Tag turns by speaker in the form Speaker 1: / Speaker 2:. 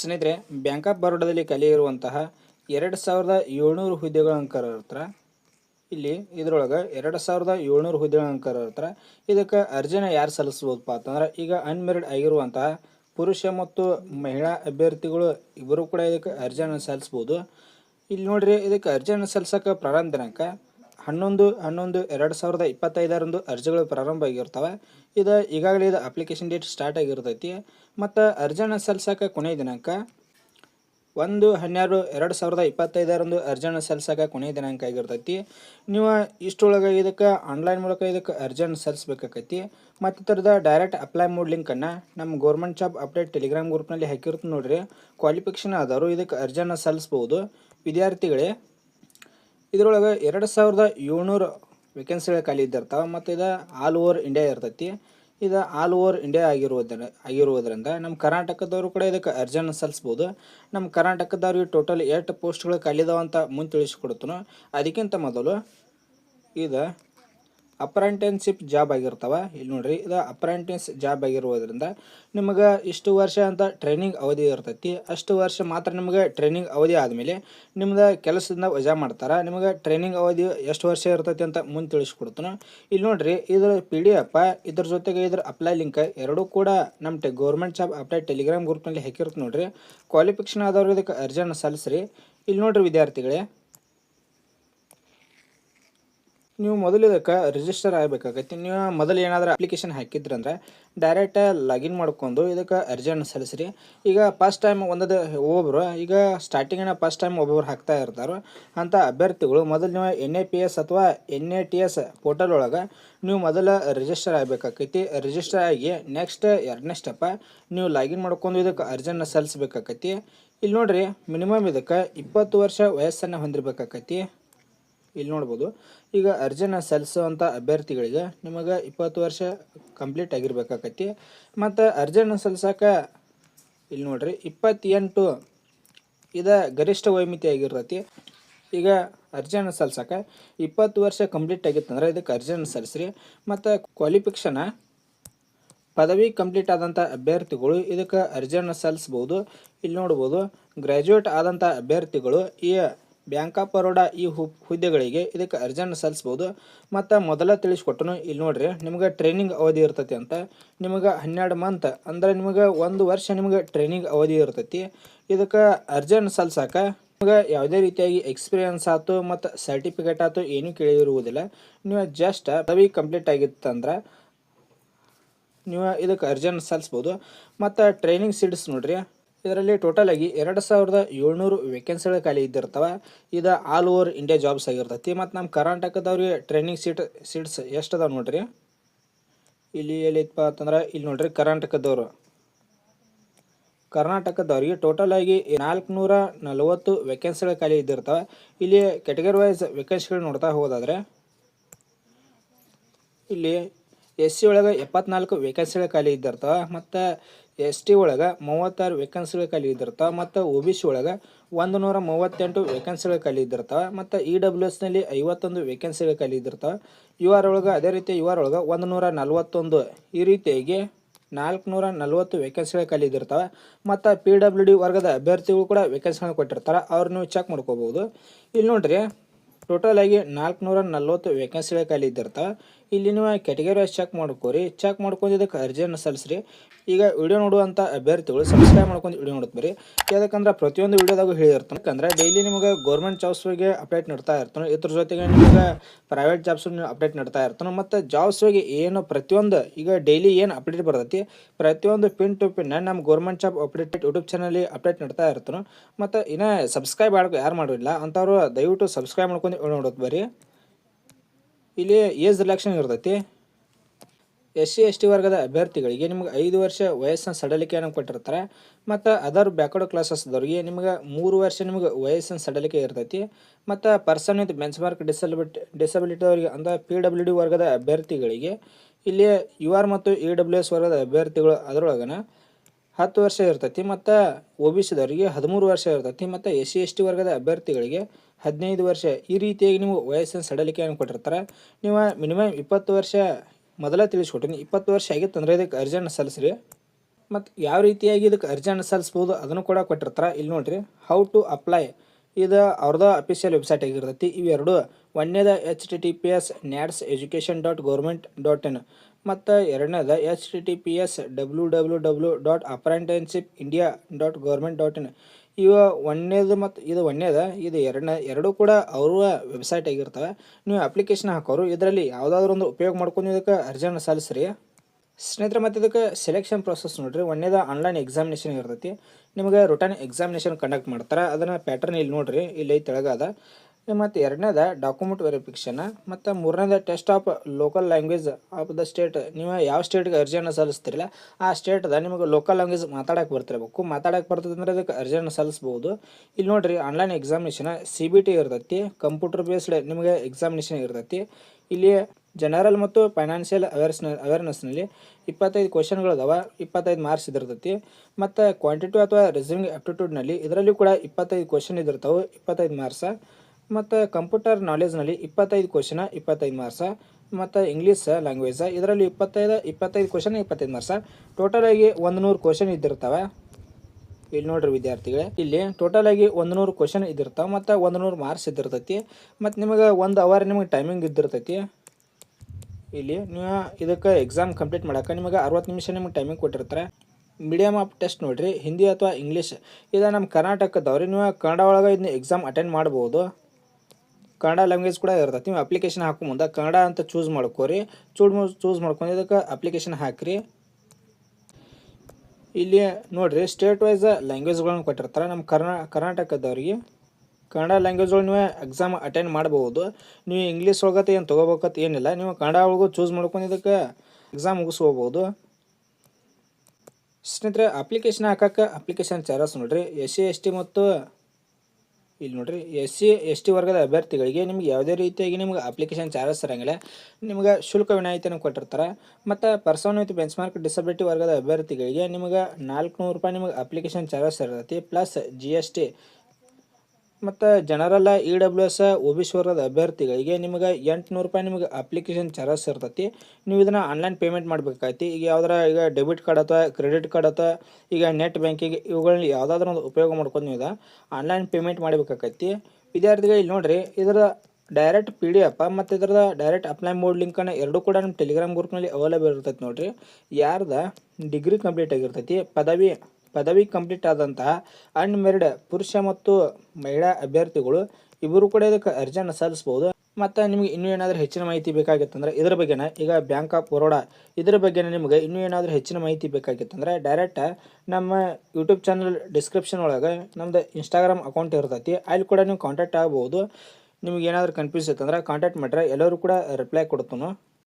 Speaker 1: ಸ್ನೇಹಿತರೆ bank of ಬರೋಡಾದಲ್ಲಿ ಕಲಿಯಿರುವಂತಹ ಎರಡು ಸಾವಿರದ ಏಳ್ನೂರು ಹುದ್ದೆಗಳ ಅಂಕರ ಹತ್ರ, ಇಲ್ಲಿ ಇದರೊಳಗೆ ಎರಡು ಸಾವಿರದ ಏಳ್ನೂರು ಹುದ್ದೆಗಳ ಅಂಕರ ಹತ್ರ ಇದಕ್ಕೆ ಅರ್ಜಿನ ಯಾರು ಸಲ್ಲಿಸ್ಬೋದಪ್ಪ ಅಂತಂದ್ರೆ ಈಗ ಅನ್ಮೆರಿಡ್ ಆಗಿರುವಂತಹ ಪುರುಷ ಮತ್ತು ಮಹಿಳಾ ಅಭ್ಯರ್ಥಿಗಳು ಇಬ್ಬರು ಕೂಡ ಇದಕ್ಕೆ ಅರ್ಜಿಯನ್ನು ಸಲ್ಲಿಸ್ಬೋದು. ಇಲ್ಲಿ ನೋಡ್ರಿ, ಇದಕ್ಕೆ ಅರ್ಜಿಯನ್ನು ಸಲ್ಲಿಸೋಕೆ ಪ್ರಾರಂಭ ದಿನಾಂಕ ಹನ್ನೊಂದು ಹನ್ನೊಂದು, ಎರಡು ಸಾವಿರದ ಇಪ್ಪತ್ತೈದರಂದು ಅರ್ಜಿಗಳು ಪ್ರಾರಂಭ ಆಗಿರ್ತವೆ. ಇದು ಈಗಾಗಲೇ ಇದು ಅಪ್ಲಿಕೇಶನ್ ಡೇಟ್ ಸ್ಟಾರ್ಟ್ ಆಗಿರ್ತೈತಿ. ಮತ್ತು ಅರ್ಜಿಯನ್ನು ಸಲ್ಲಿಸೋಕೆ ಕೊನೆಯ ದಿನಾಂಕ? ಒಂದು, ಹನ್ನೆರಡು, ಎರಡು ಸಾವಿರದ ಇಪ್ಪತ್ತೈದರಂದು ಅರ್ಜಿಯನ್ನು ಸಲ್ಲಿಸೋಕೆ ಕೊನೆಯ ದಿನಾಂಕ ಆಗಿರ್ತೈತಿ. ನೀವು ಇಷ್ಟೊಳಗೆ ಇದಕ್ಕೆ ಆನ್ಲೈನ್ ಮೂಲಕ ಇದಕ್ಕೆ ಅರ್ಜಿಯನ್ನು ಸಲ್ಲಿಸ್ಬೇಕಾಕೈತಿ ಮತ್ತು ಥರದ ಡೈರೆಕ್ಟ್ ಅಪ್ಲೈ ಮೋಡ್ ಲಿಂಕನ್ನು ನಮ್ಮ ಗೌರ್ಮೆಂಟ್ ಜಾಬ್ ಅಪ್ಡೇಟ್ ಟೆಲಿಗ್ರಾಮ್ ಗ್ರೂಪ್ನಲ್ಲಿ ಹಾಕಿರ್ತೀನಿ ನೋಡಿರಿ. ಕ್ವಾಲಿಫಿಕೇಷನ್ ಆದವರು ಇದಕ್ಕೆ ಅರ್ಜಿಯನ್ನು ಸಲ್ಲಿಸ್ಬೋದು ವಿದ್ಯಾರ್ಥಿಗಳೇ ಇದ್ರೊಳಗೆ ಎರಡು ಸಾವಿರದ ಏಳ್ನೂರು ವೇಕೆನ್ಸಿಗಳು ಖಾಲಿ ಇದ್ದಿರ್ತಾವೆ ಮತ್ತು ಇದು ಆಲ್ ಓವರ್ ಇಂಡಿಯಾ ಇರ್ತೈತಿ. ಇದು ಆಲ್ ಓವರ್ ಇಂಡಿಯಾ ಆಗಿರುವುದರ, ಆಗಿರುವುದರಿಂದ ನಮ್ಮ ಕರ್ನಾಟಕದವರು ಕೂಡ ಇದಕ್ಕೆ ಅರ್ಜಿಯನ್ನು ಸಲ್ಲಿಸ್ಬೋದು. ನಮ್ಮ ಕರ್ನಾಟಕದವ್ರಿಗೆ ಟೋಟಲ್ ಎಷ್ಟು ಪೋಸ್ಟ್ಗಳು ಖಾಲಿ ಇದಾವೆ ಅಂತ ಮುಂದೆ ತಿಳಿಸ್ಕೊಡ್ತೀನೋ. ಅದಕ್ಕಿಂತ ಮೊದಲು ಇದು ಅಪ್ರೆಂಟಿನ್ಶಿಪ್ ಜಾಬ್ ಆಗಿರ್ತವೆ. ಇಲ್ಲಿ ನೋಡ್ರಿ, ಇದು ಅಪ್ರೆಂಟಿಸ್ ಜಾಬ್ ಆಗಿರುವುದರಿಂದ ನಿಮಗೆ ಇಷ್ಟು ವರ್ಷ ಅಂತ ಟ್ರೈನಿಂಗ್ ಅವಧಿ ಇರ್ತೈತಿ. ಅಷ್ಟು ವರ್ಷ ಮಾತ್ರ ನಿಮಗೆ ಟ್ರೈನಿಂಗ್ ಅವಧಿ ಆದಮೇಲೆ ನಿಮ್ದು ಕೆಲಸದಿಂದ ವಜಾ ಮಾಡ್ತಾರೆ. ನಿಮಗೆ ಟ್ರೈನಿಂಗ್ ಅವಧಿ ಎಷ್ಟು ವರ್ಷ ಇರ್ತೈತಿ ಅಂತ ಮುಂದೆ ತಿಳಿಸ್ಕೊಡ್ತಾನೆ. ಇಲ್ಲಿ ನೋಡ್ರಿ, ಇದ್ರ ಪಿ ಡಿ ಎಫ್ ಇದ್ರ ಜೊತೆಗೆ ಇದ್ರ ಅಪ್ಲೈ ಲಿಂಕ್ ಎರಡೂ ಕೂಡ ನಮ್ಮ ಟೆ ಗೌರ್ಮೆಂಟ್ ಜಾಬ್ ಅಪ್ಲೈ ಟೆಲಿಗ್ರಾಮ್ ಗ್ರೂಪ್ನಲ್ಲಿ ಹಾಕಿರುತ್ತೆ ನೋಡ್ರಿ. ಕ್ವಾಲಿಫಿಕೇಷನ್ ಆದವ್ರಿಗೆ ಇದಕ್ಕೆ ಅರ್ಜಿಯನ್ನು ಸಲ್ಲಿಸ್ರಿ. ಇಲ್ಲಿ ನೋಡ್ರಿ ವಿದ್ಯಾರ್ಥಿಗಳೇ ನೀವು ಮೊದಲು ಇದಕ್ಕೆ ರಿಜಿಸ್ಟರ್ ಆಗಬೇಕಾಗತ್ತೆ ನೀವು ಮೊದಲು ಏನಾದರೂ ಅಪ್ಲಿಕೇಶನ್ ಹಾಕಿದ್ರಂದ್ರೆ ಡೈರೆಕ್ಟ್ ಲಾಗಿನ್ ಮಾಡ್ಕೊಂಡು ಇದಕ್ಕೆ ಅರ್ಜಿಯನ್ನು ಸಲ್ಲಿಸ್ರಿ. ಈಗ ಫಸ್ಟ್ ಟೈಮ್ ಒಂದದ ಒಬ್ಬರು ಈಗ ಸ್ಟಾರ್ಟಿಂಗಿನ ಫಸ್ಟ್ ಟೈಮ್ ಒಬ್ಬೊಬ್ರು ಹಾಕ್ತಾ ಇರ್ತಾರೆ ಅಂಥ ಅಭ್ಯರ್ಥಿಗಳು ಮೊದಲು ನೀವು ಎನ್ ಎ ಪಿ ಎಸ್ ಅಥವಾ N A T S portal ಒಳಗೆ ನೀವು ಮೊದಲು ರಿಜಿಸ್ಟರ್ ಆಗಬೇಕಾಕೈತಿ ರಿಜಿಸ್ಟರ್ ಆಗಿ ನೆಕ್ಸ್ಟ್ ಎರಡನೇ ಸ್ಟೆಪ್ಪ ನೀವು ಲಾಗಿನ್ ಮಾಡ್ಕೊಂಡು ಇದಕ್ಕೆ ಅರ್ಜಿಯನ್ನು ಸಲ್ಲಿಸ್ಬೇಕಾಕೈತಿ ಇಲ್ಲಿ ನೋಡ್ರಿ ಮಿನಿಮಮ್ ಇದಕ್ಕೆ ಇಪ್ಪತ್ತು ವರ್ಷ ವಯಸ್ಸನ್ನು ಹೊಂದಿರಬೇಕಾಕೈತಿ ಇಲ್ಲಿ ನೋಡ್ಬೋದು. ಈಗ ಅರ್ಜಿನ ಸಲ್ಲಿಸುವಂಥ ಅಭ್ಯರ್ಥಿಗಳಿಗೆ ನಿಮಗೆ ಇಪ್ಪತ್ತು ವರ್ಷ ಕಂಪ್ಲೀಟ್ ಆಗಿರ್ಬೇಕಾಕತಿ ಮತ್ತು ಅರ್ಜಿನ ಸಲ್ಲಿಸೋಕೆ ಇಲ್ಲಿ ನೋಡ್ರಿ, ಇಪ್ಪತ್ತೆಂಟು ಇದು ಗರಿಷ್ಠ ವೈಮಿತಿ ಆಗಿರ್ತೈತಿ. ಈಗ ಅರ್ಜಿಯನ್ನು ಸಲ್ಲಿಸೋಕೆ ಇಪ್ಪತ್ತು ವರ್ಷ ಕಂಪ್ಲೀಟ್ ಆಗಿತ್ತಂದ್ರೆ ಇದಕ್ಕೆ ಅರ್ಜಿಯನ್ನು ಸಲ್ಲಿಸ್ರಿ. ಮತ್ತು ಕ್ವಾಲಿಫಿಕೇಷನ ಪದವಿ ಕಂಪ್ಲೀಟ್ ಆದಂಥ ಅಭ್ಯರ್ಥಿಗಳು ಇದಕ್ಕೆ ಅರ್ಜಿಯನ್ನು ಸಲ್ಲಿಸ್ಬೋದು ಇಲ್ಲಿ ನೋಡ್ಬೋದು ಗ್ರ್ಯಾಜುಯೇಟ್ ಆದಂಥ ಅಭ್ಯರ್ಥಿಗಳು ಈ ಬ್ಯಾಂಕ್ ಆಫ್ ಬರೋಡಾ ಈ ಹುದ್ದೆಗಳಿಗೆ ಇದಕ್ಕೆ ಅರ್ಜಿಯನ್ನು ಸಲ್ಲಿಸ್ಬೋದು ಮತ್ತು ಮೊದಲ ತಿಳಿಸ್ಕೊಟ್ಟನು ಇಲ್ಲಿ ನೋಡ್ರಿ, ನಿಮಗೆ ಟ್ರೈನಿಂಗ್ ಅವಧಿ ಇರ್ತೈತಿ ಅಂತ. ನಿಮಗೆ ಹನ್ನೆರಡು ಮಂತ್ ಅಂದರೆ ನಿಮಗೆ ಒಂದು ವರ್ಷ ನಿಮಗೆ ಟ್ರೈನಿಂಗ್ ಅವಧಿ ಇರ್ತೈತಿ. ಇದಕ್ಕೆ ಅರ್ಜನ್ ಸಲ್ಸಾಕ ನಿಮಗೆ ಯಾವುದೇ ರೀತಿಯಾಗಿ ಎಕ್ಸ್ಪೀರಿಯನ್ಸ್ ಆಯ್ತು ಮತ್ತು ಸರ್ಟಿಫಿಕೇಟ್ ಆಯ್ತು ಏನೂ ಕೇಳಿರುವುದಿಲ್ಲ. ನೀವು ಜಸ್ಟ್ ಪದವಿ ಕಂಪ್ಲೀಟ್ ಆಗಿತ್ತಂದ್ರೆ ನೀವು ಇದಕ್ಕೆ ಅರ್ಜಿಯನ್ನು ಸಲ್ಲಿಸ್ಬೋದು ಮತ್ತು ಟ್ರೈನಿಂಗ್ ಸೀಟ್ಸ್ ನೋಡ್ರಿ ಇದರಲ್ಲಿ ಟೋಟಲ್ ಆಗಿ ಎರಡು ಸಾವಿರದ ಏಳ್ನೂರು ವೇಕೆನ್ಸಿಗಳು ಖಾಲಿ ಇದ್ದಿರ್ತವೆ. ಇದು ಆಲ್ ಓವರ್ ಇಂಡಿಯಾ ಜಾಬ್ಸ್ ಆಗಿರ್ತೈತಿ. ಮತ್ತು ನಮ್ಮ ಕರ್ನಾಟಕದವ್ರಿಗೆ ಟ್ರೈನಿಂಗ್ ಸೀಟ್ ಸೀಟ್ಸ್ ಎಷ್ಟು ಅದಾವೆ ನೋಡ್ರಿ? ಇಲ್ಲಿ ಎಲ್ಲಿತ್ತಪ್ಪ ಅಂತಂದ್ರೆ, ಇಲ್ಲಿ ನೋಡ್ರಿ ಕರ್ನಾಟಕದವರು. ಕರ್ನಾಟಕದವ್ರಿಗೆ ಟೋಟಲ್ ಆಗಿ ನಾಲ್ಕುನೂರ ನಲವತ್ತು ವೇಕೆನ್ಸಿಗಳು ಖಾಲಿ ಇದ್ದಿರ್ತವೆ. ಇಲ್ಲಿ ಕೆಟಗರಿ ವೈಸ್ ವೇಕೆನ್ಸಿಗಳು ನೋಡ್ತಾ ಹೋಗೋದಾದ್ರೆ ಇಲ್ಲಿ ಎಸ್ ಸಿ ಒಳಗೆ ಎಪ್ಪತ್ನಾಲ್ಕು ವೇಕೆನ್ಸಿಗಳು ಖಾಲಿ ಇದ್ದಿರ್ತವೆ. ಮತ್ತು ಎಸ್ ಟಿ ಒಳಗೆ ಮೂವತ್ತಾರು ವೇಕೆನ್ಸಿಗಳು ಖಾಲಿ ಇದ್ದಿರ್ತಾವೆ ಮತ್ತು ಒ ಬಿ ಸಿ ಒಳಗೆ ಒಂದು ನೂರ ಮೂವತ್ತೆಂಟು ವೇಕೆನ್ಸಿಗಳು ಖಾಲಿ ಇದ್ದಿರ್ತಾವೆ ಮತ್ತು ಇ ಡಬ್ಲ್ಯೂ ಎಸ್ನಲ್ಲಿ ಐವತ್ತೊಂದು ವೇಕೆನ್ಸಿಗಳು ಖಾಲಿ ಇದ್ದಿರ್ತಾವೆ ಯು ಆರ್ ಒಳಗೆ ಅದೇ ರೀತಿ ಯು ಆರ್ ಒಳಗೆ ಒಂದು ನೂರ ನಲ್ವತ್ತೊಂದು ಈ ರೀತಿಯಾಗಿ ನಾಲ್ಕುನೂರ ನಲ್ವತ್ತು ವೇಕೆನ್ಸಿಗಳು ಖಾಲಿ ಇದ್ದಿರ್ತಾವೆ ಮತ್ತು ಪಿ ಡಬ್ಲ್ಯೂ ಡಿ ವರ್ಗದ ಅಭ್ಯರ್ಥಿಗಳು ಕೂಡ ವೇಕೆನ್ಸಿಗಳನ್ನ ಕೊಟ್ಟಿರ್ತಾರೆ. ಅವ್ರು ನೀವು ಚೆಕ್ ಮಾಡ್ಕೋಬೋದು. ಇಲ್ಲಿ ನೋಡ್ರಿ ಟೋಟಲ್ ಆಗಿ ನಾಲ್ಕುನೂರ ನಲ್ವತ್ತು ವೇಕೆನ್ಸಿಗಳು ಖಾಲಿ ಇದ್ದಿರ್ತಾವೆ ಇಲ್ಲಿ ನೀವು ಕ್ಯಾಟಗರಿ ಚೆಕ್ ಮಾಡ್ಕೋರಿ. ಚೆಕ್ ಮಾಡ್ಕೊಂಡು ಇದಕ್ಕೆ ಅರ್ಜಿಯನ್ನು ಸಲ್ಲಿಸ್ರಿ. ಈಗ ವಿಡಿಯೋ ನೋಡುವಂಥ ಅಭ್ಯರ್ಥಿಗಳು ಸಬ್ಸ್ಕ್ರೈಬ್ ಮಾಡ್ಕೊಂಡು ವಿಡಿಯೋ ನೋಡ್ತೀರಿ ಯಾಕಂದ್ರೆ ಪ್ರತಿಯೊಂದು ವಿಡಿಯೋದಾಗೂ ಹೇಳಿರ್ತಾನೆ. ಯಾಕಂದ್ರೆ ಡೈಲಿ ನಿಮಗೆ ಗೌರ್ಮೆಂಟ್ ಜಾಬ್ಸ್ ಬಗ್ಗೆ ಅಪ್ಡೇಟ್ ನೀಡ್ತಾ ಇರ್ತಾನೆ ಇದ್ರ ಜೊತೆಗೆ ನಿಮಗೆ ಪ್ರೈವೇಟ್ ಜಾಬ್ಸ್ ಅಪ್ಡೇಟ್ ನೀಡ್ತಾ ಇರ್ತಾನೆ ಮತ್ತು ಜಾಬ್ಸ್ ಬಗ್ಗೆ ಏನು ಪ್ರತಿಯೊಂದು ಈಗ ಡೈಲಿ ಏನು ಅಪ್ಡೇಟ್ ಬರ್ತೈತಿ? ಪ್ರತಿಯೊಂದು ಪಿನ್ ಟು ಪಿನ್ ನಮ್ಮ ಗೌರ್ಮೆಂಟ್ ಜಾಬ್ ಅಪ್ಡೇಟ್ ಯೂಟ್ಯೂಬ್ ಚಾನಲ್ಲಿ ಅಪ್ಡೇಟ್ ನೀಡ್ತಾ ಇರ್ತಾನೆ ಮತ್ತು ಇನ್ನೂ ಸಬ್ಸ್ಕ್ರೈಬ್ ಯಾರು ಮಾಡಿಲ್ಲ ಅಂಥವ್ರು ದಯವಿಟ್ಟು ಸಬ್ಸ್ಕ್ರೈಬ್ ಮಾಡ್ಕೊಂಡು ನೋಡೋದು ಬರೀ ಇಲ್ಲಿ ಏಜ್ ರಿಲ್ಯಾಕ್ಷನ್ ಇರ್ತೈತಿ. ಎಸ್ ಸಿ ಎಸ್ ಟಿ ವರ್ಗದ ಅಭ್ಯರ್ಥಿಗಳಿಗೆ ನಿಮ್ಗೆ ಐದು ವರ್ಷ ವಯಸ್ಸಿನ ಸಡಲಿಕೆಯನ್ನು ಕೊಟ್ಟಿರ್ತಾರೆ. ಮತ್ತು ಅದರ್ ಬ್ಯಾಕ್ವರ್ಡ್ ಕ್ಲಾಸಸ್ದವ್ರಿಗೆ ನಿಮ್ಗೆ ಮೂರು ವರ್ಷ ನಿಮ್ಗೆ ವಯಸ್ಸಿನ ಸಡಲಿಕೆ ಇರ್ತೈತಿ. ಮತ್ತು person with benchmark disability disability ಅವರಿಗೆ ಅಂದರೆ ಪಿ ಡಬ್ಲ್ಯೂ ಡಿ ವರ್ಗದ ಅಭ್ಯರ್ಥಿಗಳಿಗೆ ಇಲ್ಲಿ ಯು ಆರ್ ಮತ್ತು ಇ ಡಬ್ಲ್ಯೂ ಎಸ್ ವರ್ಗದ ಅಭ್ಯರ್ಥಿಗಳು ಅದರೊಳಗನ ಹತ್ತು ವರ್ಷ ಇರ್ತೈತಿ. ಮತ್ತು ಒ ಬಿ ಸಿದವರಿಗೆ ಹದಿಮೂರು ವರ್ಷ ಇರ್ತೈತಿ. ಮತ್ತು ಎಸ್ ಸಿ ಎಸ್ ಟಿ ವರ್ಗದ ಅಭ್ಯರ್ಥಿಗಳಿಗೆ ಹದಿನೈದು ವರ್ಷ ಈ ರೀತಿಯಾಗಿ ನೀವು ವಯಸ್ಸಿನ ಸಡಲಿಕೆಯನ್ನು ಕೊಟ್ಟಿರ್ತಾರೆ ನೀವು ಮಿನಿಮಮ್ ಇಪ್ಪತ್ತು ವರ್ಷ ಮೊದಲೇ ತಿಳಿಸ್ಕೊಟ್ಟಿನಿ. ಇಪ್ಪತ್ತು ವರ್ಷ ಆಗಿತ್ತಂದ್ರೆ ಇದಕ್ಕೆ ಅರ್ಜಿಯನ್ನು ಸಲ್ಲಿಸ್ರಿ. ಮತ್ತು ಯಾವ ರೀತಿಯಾಗಿ ಇದಕ್ಕೆ ಅರ್ಜಿಯನ್ನು ಸಲ್ಲಿಸ್ಬೋದು ಅದನ್ನು ಕೂಡ ಕೊಟ್ಟಿರ್ತಾರೆ. ಇಲ್ಲಿ ನೋಡಿರಿ ಹೌ ಟು ಅಪ್ಲೈ ಇದು ಅವ್ರದ್ದು ಅಫಿಷಿಯಲ್ ವೆಬ್ಸೈಟ್ ಆಗಿರ್ತೈತಿ. ಇವೆರಡು ಒಂದನೇದ H T T P S nats education dot government dot in ಮತ್ತು ಎರಡನೇದ H T T P S W W W dot apprenticeship India dot government dot in ಇವ ಒಂದೇದು ಮತ್ತು ಇದು ಒಂದೇದ ಇದು ಎರಡನೇ, ಎರಡೂ ಕೂಡ ಅವರ ವೆಬ್ಸೈಟ್ ಆಗಿರ್ತವೆ. ನೀವು ಅಪ್ಲಿಕೇಶನ್ ಹಾಕೋರು, ಇದರಲ್ಲಿ ಯಾವುದಾದ್ರೂ ಒಂದು ಉಪಯೋಗ ಮಾಡ್ಕೊಂಡು ಇದಕ್ಕೆ ಅರ್ಜಿಯನ್ನು ಸಲ್ಲಿಸ್ರಿ. ಸ್ನೇಹಿತರೆ, ಮತ್ತು ಇದಕ್ಕೆ ಸೆಲೆಕ್ಷನ್ ಪ್ರೊಸೆಸ್ ನೋಡ್ರಿ. ಒಂದೇದ ಆನ್ಲೈನ್ ಎಕ್ಸಾಮಿನೇಷನ್ ಇರ್ತೈತಿ. ನಿಮಗೆ ರಿಟರ್ನ್ ಎಕ್ಸಾಮಿನೇಷನ್ ಕಂಡಕ್ಟ್ ಮಾಡ್ತಾರೆ. ಅದನ್ನು ಪ್ಯಾಟರ್ನ್ ಇಲ್ಲಿ ನೋಡ್ರಿ. ಇಲ್ಲಿ ತೆಳಗದ. ಮತ್ತು ಎರಡನೇದ ಡಾಕ್ಯುಮೆಂಟ್ ವೆರಿಫಿಕೇಷನ್ ಮತ್ತು ಮೂರನೇದ test of local language of the state ನೀವು ಯಾವ ಸ್ಟೇಟ್ಗೆ ಅರ್ಜಿಯನ್ನು ಸಲ್ಲಿಸ್ತಿರಲ್ಲ, ಆ ಸ್ಟೇಟ್ದ ನಿಮಗೆ ಲೋಕಲ್ ಲ್ಯಾಂಗ್ವೇಜ್ ಮಾತಾಡಕ್ಕೆ ಬರ್ತಿರಬೇಕು. ಮಾತಾಡಕ್ಕೆ ಬರ್ತದಂದ್ರೆ ಅದಕ್ಕೆ ಅರ್ಜಿಯನ್ನು ಸಲ್ಲಿಸ್ಬೋದು. ಇಲ್ಲಿ ನೋಡಿರಿ online examination C B T ಇರ್ತೈತಿ ಕಂಪ್ಯೂಟರ್ ಬೇಸ್ಡ್ ನಿಮಗೆ ಎಕ್ಸಾಮಿನೇಷನ್ ಇರ್ತೈತಿ. ಇಲ್ಲಿ ಜನರಲ್ ಮತ್ತು ಫೈನಾನ್ಷಿಯಲ್ ಅವೇರ್ಸ್ನ ಅವೇರ್ನೆಸ್ನಲ್ಲಿ ಇಪ್ಪತ್ತೈದು ಕ್ವಶನ್ಗಳು ಅದಾವೆ ಇಪ್ಪತ್ತೈದು ಮಾರ್ಕ್ಸ್ ಇದಿರ್ತೈತಿ. ಮತ್ತು ಕ್ವಾಂಟಿಟಿ ಅಥವಾ ರೆಸ್ಯೂಮಿಂಗ್ ಆಪ್ಟಿಟ್ಯೂಡ್ನಲ್ಲಿ ಇದರಲ್ಲಿ ಕೂಡ ಇಪ್ಪತ್ತೈದು ಕ್ವಶನ್ ಇದಿರ್ತಾವೆ, ಇಪ್ಪತ್ತೈದು ಮಾರ್ಕ್ಸ ಮತ್ತು ಕಂಪ್ಯೂಟರ್ ನಾಲೆಜ್ನಲ್ಲಿ ಇಪ್ಪತ್ತೈದು ಕ್ವಶನ ಇಪ್ಪತ್ತೈದು ಮಾರ್ಕ್ಸ ಮತ್ತು ಇಂಗ್ಲೀಷ್ ಲ್ಯಾಂಗ್ವೇಜ ಇದರಲ್ಲಿ ಇಪ್ಪತ್ತೈದು ಇಪ್ಪತ್ತೈದು ಕ್ವಶನ್ ಇಪ್ಪತ್ತೈದು ಮಾರ್ಕ್ಸ ಟೋಟಲ್ ಆಗಿ ಒಂದು ನೂರು ಕ್ವಶನ್ ಇದ್ದಿರ್ತವೆ. ಇಲ್ಲಿ ನೋಡ್ರಿ ವಿದ್ಯಾರ್ಥಿಗಳೇ, ಇಲ್ಲಿ ಟೋಟಲ್ ಆಗಿ ಒಂದು ನೂರು ಕ್ವಶನ್ ಇದ್ದಿರ್ತಾವೆ ಮತ್ತು ಒಂದು ನೂರು ಮಾರ್ಕ್ಸ್ ಇದ್ದಿರ್ತೈತಿ. ಮತ್ತು ನಿಮಗೆ ಒಂದು ಅವರ್ ನಿಮಗೆ ಟೈಮಿಂಗ್ ಇದ್ದಿರ್ತೈತಿ. ಇಲ್ಲಿ ನೀವು ಇದಕ್ಕೆ ಎಕ್ಸಾಮ್ ಕಂಪ್ಲೀಟ್ ಮಾಡೋಕೆ ನಿಮಗೆ ಅರವತ್ತು ನಿಮಿಷ ನಿಮಗೆ ಟೈಮಿಂಗ್ ಕೊಟ್ಟಿರ್ತಾರೆ. ಮೀಡಿಯಮ್ ಆಫ್ ಟೆಸ್ಟ್ ನೋಡಿರಿ, ಹಿಂದಿ ಅಥವಾ ಇಂಗ್ಲೀಷ್ ಇದು ನಮ್ಮ ಕರ್ನಾಟಕದವ್ರಿ, ನೀವು ಕನ್ನಡ ಒಳಗೆ ಇದನ್ನ ಎಕ್ಸಾಮ್ ಅಟೆಂಡ್ ಮಾಡ್ಬೋದು. ಕನ್ನಡ ಲ್ಯಾಂಗ್ವೇಜ್ ಕೂಡ ಇರ್ತೈತಿ. ನೀವು ಅಪ್ಲಿಕೇಶನ್ ಹಾಕೋ ಮುಂದೆ, ಕನ್ನಡ ಅಂತ ಚೂಸ್ ಮಾಡ್ಕೋರಿ, ಚೂಡ್ ಚೂಸ್ ಮಾಡ್ಕೊಂಡು ಇದಕ್ಕೆ ಅಪ್ಲಿಕೇಶನ್ ಹಾಕಿರಿ. ಇಲ್ಲಿ ನೋಡ್ರಿ ಸ್ಟೇಟ್ ವೈಸ್ ಲ್ಯಾಂಗ್ವೇಜ್ಗಳನ್ನು ಕೊಟ್ಟಿರ್ತಾರೆ. ನಮ್ಮ ಕರ್ನಾ ಕರ್ನಾಟಕದವ್ರಿಗೆ ಕನ್ನಡ ಲ್ಯಾಂಗ್ವೇಜ್ಗಳು ನೀವು ಎಕ್ಸಾಮ್ ಅಟೆಂಡ್ ಮಾಡ್ಬೋದು. ನೀವು ಇಂಗ್ಲೀಷ್ ಒಳಗತ್ತೆ ಏನು ತೊಗೋಬೇಕತ್ತ ಏನಿಲ್ಲ. ನೀವು ಕನ್ನಡ ಒಳಗೂ ಚೂಸ್ ಮಾಡ್ಕೊಂಡು ಇದಕ್ಕೆ ಎಕ್ಸಾಮ್ ಮುಗಿಸ್ಕೋಬೋದು. ಸ್ನೇಹಿತರೆ ಅಪ್ಲಿಕೇಶನ್ ಹಾಕಕ್ಕೆ ಅಪ್ಲಿಕೇಶನ್ ಚಾರ್ಜಸ್ ನೋಡ್ರಿ. ಎಸ್ ಸಿ ಎಸ್ ಟಿ ಮತ್ತು ಇಲ್ಲಿ ನೋಡ್ರಿ, ಎಸ್ ಸಿ, ಎಸ್ ಟಿ ವರ್ಗದ ಅಭ್ಯರ್ಥಿಗಳಿಗೆ ನಿಮ್ಗೆ ಯಾವುದೇ ರೀತಿಯಾಗಿ ನಿಮ್ಗೆ ಅಪ್ಲಿಕೇಶನ್ ಚಾರ್ಜಸ್ ಇರಂಗಿಲ್ಲ ನಿಮ್ಗೆ ಶುಲ್ಕ ವಿನಾಯಿತಿಯನ್ನು ಕೊಟ್ಟಿರ್ತಾರೆ. ಮತ್ತು ಪರ್ಸನ್ ವಿತ್ ಬೆಂಚ್ಮಾರ್ಕ್ ಡಿಸಬಿಲಿಟಿ ವರ್ಗದ ಅಭ್ಯರ್ಥಿಗಳಿಗೆ ನಿಮ್ಗೆ ನಾಲ್ಕುನೂರು ರೂಪಾಯಿ ನಿಮ್ಗೆ ಅಪ್ಲಿಕೇಶನ್ ಚಾರ್ಜಸ್ ಇರ್ತೈತಿ. ಪ್ಲಸ್ ಜಿ ಎಸ್ ಟಿ ಮತ್ತು ಜನರಲ್ಲ E W S O B ಅಭ್ಯರ್ಥಿಗಳಿಗೆ ನಿಮಗೆ ಎಂಟುನೂರು ರೂಪಾಯಿ ನಿಮಗೆ ಅಪ್ಲಿಕೇಶನ್ ಚಾರ್ಜಸ್ ಇರ್ತೈತಿ. ನೀವು ಇದನ್ನು ಆನ್ಲೈನ್ ಪೇಮೆಂಟ್ ಮಾಡಬೇಕಾಯ್ತಿ. ಈಗ ಯಾವ್ದಾರ ಈಗ ಡೆಬಿಟ್ ಕಾರ್ಡ್ ಅಥವಾ ಕ್ರೆಡಿಟ್ ಕಾರ್ಡ್ ಅಥವಾ ಈಗ ನೆಟ್ ಬ್ಯಾಂಕಿಂಗ್ ಇವುಗಳನ್ನ ಯಾವುದಾದ್ರೂ ಒಂದು ಉಪಯೋಗ ಮಾಡ್ಕೊಂಡು ನೀವು ಇದು ಆನ್ಲೈನ್ ಪೇಮೆಂಟ್ ಮಾಡಬೇಕಾಕೈತಿ. ವಿದ್ಯಾರ್ಥಿಗಳು ಇಲ್ಲಿ ನೋಡಿರಿ ಇದರ ಡೈರೆಕ್ಟ್ ಪಿ ಡಿ ಎಫ್ ಮತ್ತು ಇದರದ ಡೈರೆಕ್ಟ್ ಅಪ್ಲೈ ಮೋಡ್ ಲಿಂಕನ್ನು ಎರಡೂ ಕೂಡ ನಮ್ಮ ಟೆಲಿಗ್ರಾಮ್ ಗ್ರೂಪ್ನಲ್ಲಿ ಅವೈಲೇಬಲ್ ಇರ್ತೈತಿ ನೋಡಿರಿ. ಯಾರ್ದ? ಡಿಗ್ರಿ ಕಂಪ್ಲೀಟ್ ಆಗಿರ್ತೈತಿ. ಪದವಿ ಪದವಿ ಕಂಪ್ಲೀಟ್ ಆದಂತಹ ಅನ್ಮೆರಿಡ್ ಪುರುಷ ಮತ್ತು ಮಹಿಳಾ ಅಭ್ಯರ್ಥಿಗಳು ಇಬ್ಬರು ಕೂಡ ಇದಕ್ಕೆ ಅರ್ಜಿಯನ್ನು ಸಲ್ಲಿಸ್ಬೋದು ಮತ್ತು ನಿಮಗೆ ಇನ್ನೂ ಏನಾದರೂ ಹೆಚ್ಚಿನ ಮಾಹಿತಿ ಬೇಕಾಗಿತ್ತಂದ್ರೆ ಇದರ ಬಗ್ಗೆನ ಈಗ ಬ್ಯಾಂಕ್ ಆಫ್ ಬರೋಡಾ ಇದರ ಬಗ್ಗೆ ನಿಮಗೆ ಇನ್ನೂ ಏನಾದರೂ ಹೆಚ್ಚಿನ ಮಾಹಿತಿ ಬೇಕಾಗಿತ್ತಂದ್ರೆ ಡೈರೆಕ್ಟ್ ನಮ್ಮ ಯೂಟ್ಯೂಬ್ ಚಾನಲ್ ಡಿಸ್ಕ್ರಿಪ್ಷನ್ ಒಳಗೆ ನಮ್ಮದು ಇನ್ಸ್ಟಾಗ್ರಾಮ್ ಅಕೌಂಟ್ ಇರ್ತೈತಿ. ಅಲ್ಲಿ ಕೂಡ ನೀವು ಕಾಂಟ್ಯಾಕ್ಟ್ ಆಗ್ಬೋದು. ನಿಮ್ಗೆ ಏನಾದರೂ ಕನ್ಫ್ಯೂಸ್ ಇತ್ತಂದ್ರೆ ಕಾಂಟ್ಯಾಕ್ಟ್ ಮಾಡ್ರೆ. ಎಲ್ಲರೂ ಕೂಡ ರಿಪ್ಲೈ ಕೊಡ್ತಾನು.